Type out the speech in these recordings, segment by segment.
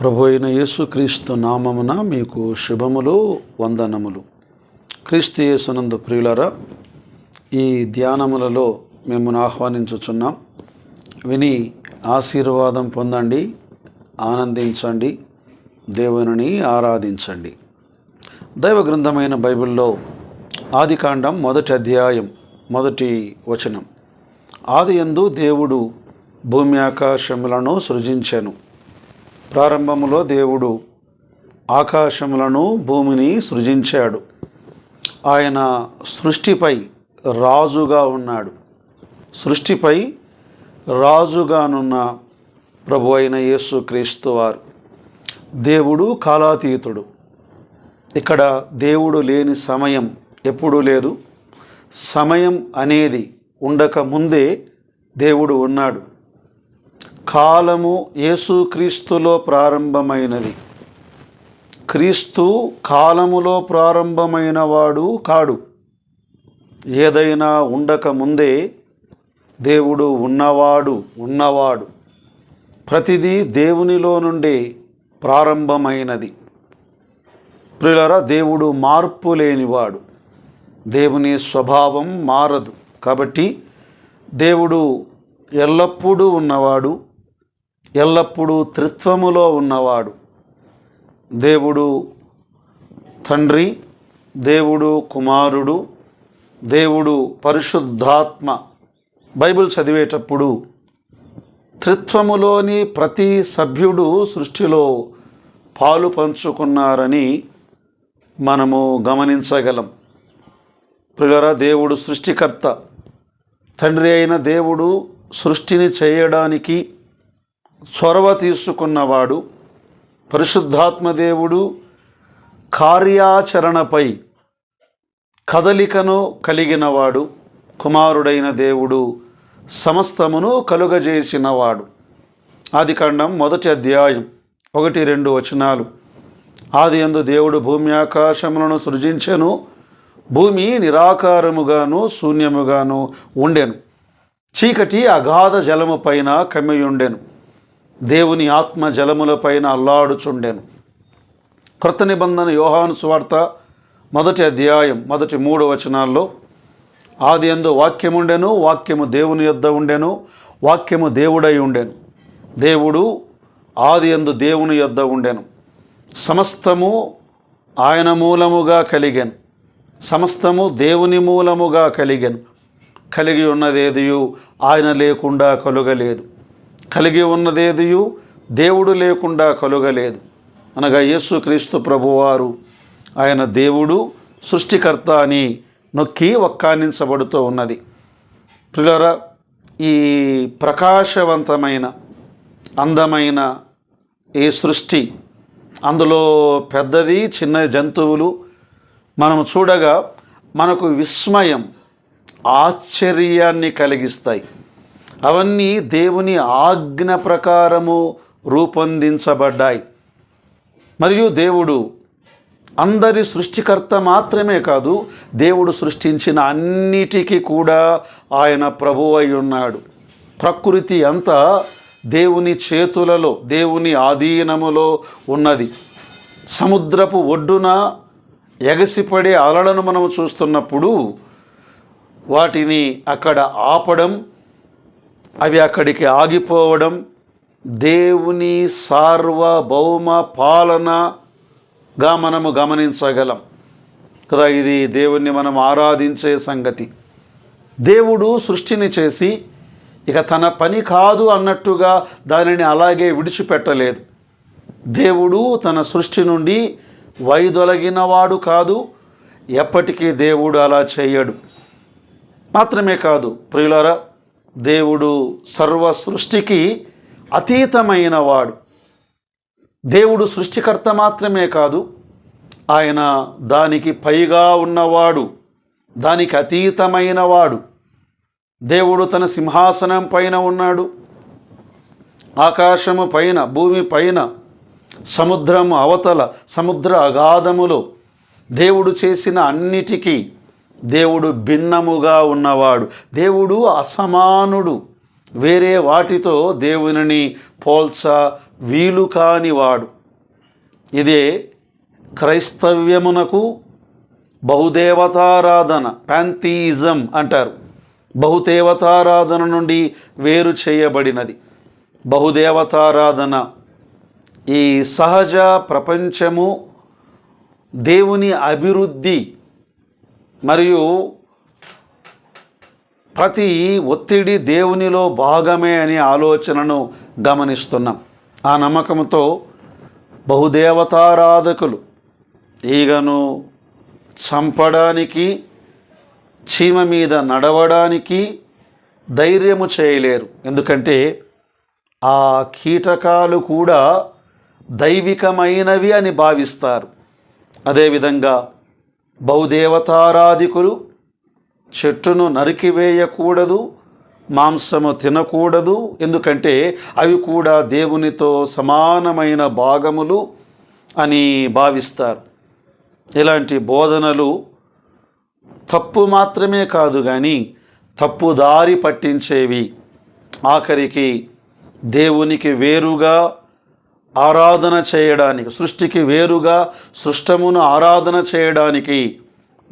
ప్రభు అయిన యేసుక్రీస్తు నామమున మీకు శుభములు వందనములు. క్రీస్తు యేసునందు ప్రియులరా ఈ ధ్యానములలో మిమ్మల్ని ఆహ్వానించుచున్నాం. విని ఆశీర్వాదం పొందండి ఆనందించండి దేవునిని ఆరాధించండి. దైవ గ్రంథమైన బైబిల్లో ఆదికాండం మొదటి అధ్యాయం మొదటి వచనం. ఆది ఎందు దేవుడు భూమి ఆకాశములను సృజించాను. ప్రారంభములో దేవుడు ఆకాశములను భూమిని సృజించాడు. ఆయన సృష్టిపై రాజుగా ఉన్నాడు. సృష్టిపై రాజుగానున్న ప్రభు అయిన యేసుక్రీస్తు వారు. దేవుడు కాలాతీతుడు. ఇక్కడ దేవుడు లేని సమయం ఎప్పుడూ లేదు. సమయం అనేది ఉండక ముందే దేవుడు ఉన్నాడు. కాలము యేసుక్రీస్తులో ప్రారంభమైనది. క్రీస్తు కాలములో ప్రారంభమైన వాడు కాడు. ఏదైనా ఉండక ముందే దేవుడు ఉన్నవాడు ఉన్నవాడు. ప్రతిదీ దేవునిలో నుండే ప్రారంభమైనది. ప్రిలరా దేవుడు మార్పు లేనివాడు. దేవుని స్వభావం మారదు. కాబట్టి దేవుడు ఎల్లప్పుడూ ఉన్నవాడు ఎల్లప్పుడూ త్రిత్వములో ఉన్నవాడు. దేవుడు తండ్రి దేవుడు కుమారుడు దేవుడు పరిశుద్ధాత్మ. బైబిల్ చదివేటప్పుడు త్రిత్వములోని ప్రతి సభ్యుడు సృష్టిలో పాలు పంచుకున్నారని మనము గమనించగలం. ప్రియులరా దేవుడు సృష్టికర్త. తండ్రి అయిన దేవుడు సృష్టిని చేయడానికి చొరవ తీసుకున్నవాడు పరిశుద్ధాత్మ దేవుడు కార్యాచరణపై కదలికను కలిగినవాడు కుమారుడైన దేవుడు సమస్తమును కలుగజేసినవాడు. ఆది ఖండం మొదటి అధ్యాయం ఒకటి రెండు వచనాలు. ఆది ఎందు దేవుడు భూమి ఆకాశములను సృజించెను భూమి నిరాకారముగాను శూన్యముగాను ఉండెను. చీకటి అగాధ జలము పైన కమ్మియుండెను. దేవుని ఆత్మ జలములపైన అల్లాడుచుండెను. కృత నిబంధన యోహాను స్వార్త మొదటి అధ్యాయం మొదటి మూడు వచనాల్లో ఆది ఎందు వాక్యముండెను వాక్యము దేవుని యొద్ద ఉండెను వాక్యము దేవుడై ఉండెను. దేవుడు ఆది ఎందు దేవుని యొద్ద ఉండెను. సమస్తము ఆయన మూలముగా కలిగెను. సమస్తము దేవుని మూలముగా కలిగెను. కలిగి ఉన్నదేదియు ఆయన లేకుండా కలుగలేదు. కలిగి ఉన్నదేదియు? దేవుడు లేకుండా కలుగలేదు. అనగా యేసుక్రీస్తు ప్రభువారు ఆయన దేవుడు సృష్టికర్త అని నొక్కి ఒక్కానించబడుతూ ఉన్నది. ప్రియులరా ఈ ప్రకాశవంతమైన అందమైన ఈ సృష్టి అందులో పెద్దది చిన్న జంతువులు మనం చూడగా మనకు విస్మయం ఆశ్చర్యాన్ని కలిగిస్తాయి. అవన్నీ దేవుని ఆజ్ఞ ప్రకారము రూపొందించబడ్డాయి. మరియు దేవుడు అందరి సృష్టికర్త మాత్రమే కాదు దేవుడు సృష్టించిన అన్నిటికీ కూడా ఆయన ప్రభు అయి ఉన్నాడు. ప్రకృతి అంతా దేవుని చేతులలో దేవుని ఆధీనములో ఉన్నది. సముద్రపు ఒడ్డున ఎగసిపడే అలలను మనం చూస్తున్నప్పుడు వాటిని అక్కడ ఆపడం అవి అక్కడికి ఆగిపోవడం దేవుని సార్వభౌమ పాలనగా మనము గమనించగలం. కదా ఇది దేవుణ్ణి మనం ఆరాధించే సంగతి. దేవుడు సృష్టిని చేసి ఇక తన పని కాదు అన్నట్టుగా దానిని అలాగే విడిచిపెట్టలేదు. దేవుడు తన సృష్టి నుండి వైదొలగినవాడు కాదు ఎప్పటికీ దేవుడు అలా చేయడు. మాత్రమే కాదు ప్రియులరా దేవుడు సర్వ సృష్టికి అతీతమైన వాడు. దేవుడు సృష్టికర్త మాత్రమే కాదు ఆయన దానికి పైగా ఉన్నవాడు దానికి అతీతమైన వాడు. దేవుడు తన సింహాసనం పైన ఉన్నాడు. ఆకాశము పైన భూమి పైన సముద్రము అవతల సముద్ర అగాధములో దేవుడు చేసిన అన్నిటికీ దేవుడు భిన్నముగా ఉన్నవాడు. దేవుడు అసమానుడు. వేరే వాటితో దేవునిని పోల్చ వీలు కానివాడు ఇదే క్రైస్తవ్యమునకు బహుదేవతారాధన ప్యాంథీయిజం అంటారు. బహుదేవతారాధన నుండి వేరు చేయబడినది. బహుదేవతారాధన ఈ సహజ ప్రపంచము దేవుని అభివృద్ధి మరియు ప్రతి ఒత్తిడి దేవునిలో భాగమే అనే ఆలోచనను గమనిస్తున్నాం. ఆ నమ్మకంతో బహుదేవతారాధకులు ఈగను చంపడానికి చీమ మీద నడవడానికి ధైర్యము చేయలేరు. ఎందుకంటే ఆ కీటకాలు కూడా దైవికమైనవి అని భావిస్తారు. అదేవిధంగా బహుదేవతారాధికులు చెట్టును నరికివేయకూడదు మాంసము తినకూడదు ఎందుకంటే అవి కూడా దేవునితో సమానమైన భాగములు అని భావిస్తారు. ఇలాంటి బోధనలు తప్పు మాత్రమే కాదు కానీ తప్పు దారి పట్టించేవి. ఆఖరికి దేవునికి వేరుగా ఆరాధన చేయడానికి సృష్టికి వేరుగా సృష్టమును ఆరాధన చేయడానికి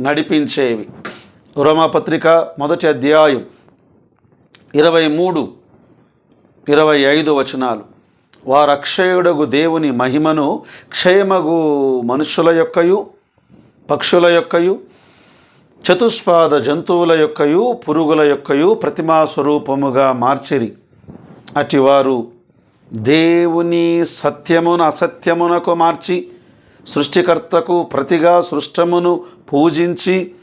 నడిపించేవి. రోమాపత్రిక మొదటి అధ్యాయం ఇరవై మూడు ఇరవై ఐదు వచనాలు. వారు అక్షయుడగు దేవుని మహిమను క్షయమగు మనుషుల యొక్కయు పక్షుల యొక్కయు చతుష్పాద జంతువుల యొక్కయు పురుగుల యొక్కయు ప్రతిమా స్వరూపముగా మార్చిరి. అటివారు దేవుని సత్యమును అసత్యమునకు మార్చి సృష్టికర్తకు ప్రతిగా సృష్టమును పూజించి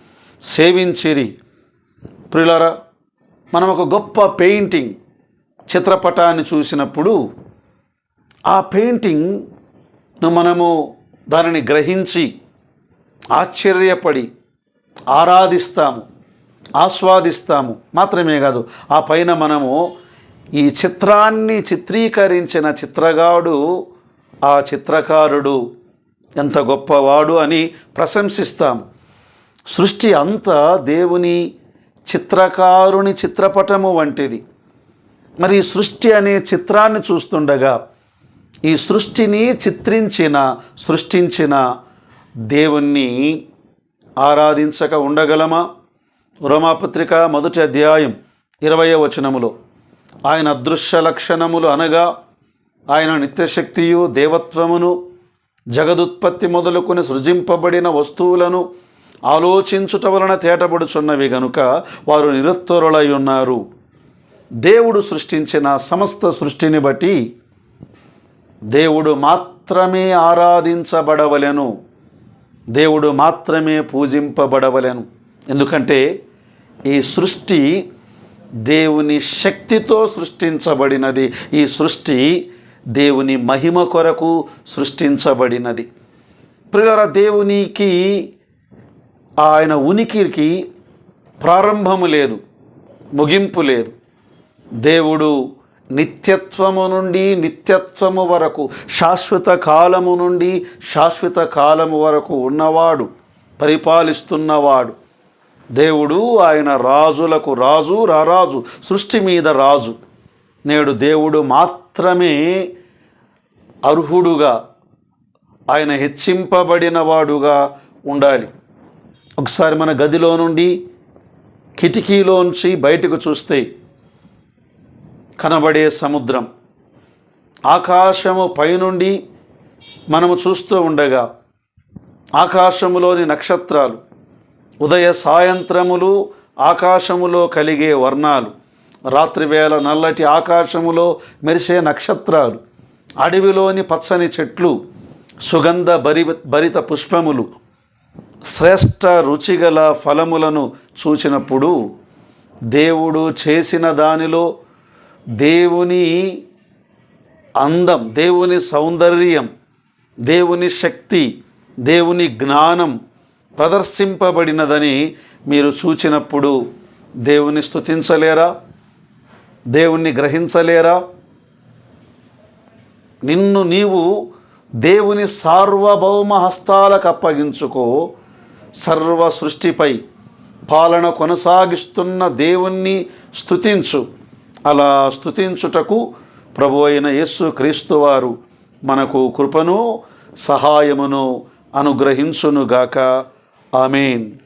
సేవించిరి. ప్రిలరా మనం ఒక గొప్ప పెయింటింగ్ చిత్రపటాన్ని చూసినప్పుడు ఆ పెయింటింగ్ను మనము దానిని గ్రహించి ఆశ్చర్యపడి ఆరాధిస్తాము ఆస్వాదిస్తాము. మాత్రమే కాదు ఆ పైన మనము ఈ చిత్రాన్ని చిత్రీకరించిన చిత్రగాడు ఆ చిత్రకారుడు ఎంత గొప్పవాడు అని ప్రశంసిస్తాం. సృష్టి అంతా దేవుని చిత్రకారుని చిత్రపటము వంటిది. మరి సృష్టి అనే చిత్రాన్ని చూస్తుండగా ఈ సృష్టిని చిత్రించిన సృష్టించిన దేవుణ్ణి ఆరాధించక ఉండగలమా? రోమాపత్రిక మొదటి అధ్యాయం ఇరవయ వచనములో. ఆయన అదృశ్య లక్షణములు అనగా ఆయన నిత్యశక్తియు దేవత్వమును జగదుత్పత్తి మొదలుకొని సృజింపబడిన వస్తువులను ఆలోచించుట వలన తేటబడుచున్నవి గనుక వారు నిరుత్తరులై ఉన్నారు. దేవుడు సృష్టించిన సమస్త సృష్టిని బట్టి దేవుడు మాత్రమే ఆరాధించబడవలెను. దేవుడు మాత్రమే పూజింపబడవలెను. ఎందుకంటే ఈ సృష్టి దేవుని శక్తితో సృష్టించబడినది. ఈ సృష్టి దేవుని మహిమ కొరకు సృష్టించబడినది. ప్రియుల దేవునికి ఆయన ఉనికికి ప్రారంభము లేదు ముగింపు లేదు. దేవుడు నిత్యత్వము నుండి నిత్యత్వము వరకు శాశ్వత కాలము నుండి శాశ్వత కాలము వరకు ఉన్నవాడు పరిపాలిస్తున్నవాడు. దేవుడు ఆయన రాజులకు రాజు రారాజు సృష్టి మీద రాజు. నేడు దేవుడు మాత్రమే అర్హుడుగా ఆయన హెచ్చింపబడిన వాడుగా ఉండాలి. ఒకసారి మన గదిలో నుండి కిటికీలోంచి బయటకు చూస్తే కనబడే సముద్రం. ఆకాశము పైనుండి మనము చూస్తూ ఉండగా ఆకాశములోని నక్షత్రాలు ఉదయ సాయంత్రములు ఆకాశములో కలిగే వర్ణాలు రాత్రివేళ నల్లటి ఆకాశములో మెరిసే నక్షత్రాలు అడవిలోని పచ్చని చెట్లు సుగంధ భరి భరిత పుష్పములు శ్రేష్ట రుచిగల ఫలములను చూచినప్పుడు దేవుడు చేసిన దానిలో దేవుని అందం దేవుని సౌందర్యం దేవుని శక్తి దేవుని జ్ఞానం ప్రదర్శింపబడినదని మీరు చూచినప్పుడు దేవుని స్థుతించలేరా దేవుణ్ణి గ్రహించలేరా? నిన్ను నీవు దేవుని సార్వభౌమ హస్తాలకు అప్పగించుకో సర్వ సృష్టిపై పాలన కొనసాగిస్తున్న దేవుణ్ణి స్థుతించు అలా స్థుతించుటకు ప్రభు అయిన యేసు క్రీస్తు వారు మనకు కృపను సహాయమును అనుగ్రహించునుగాక. Amen.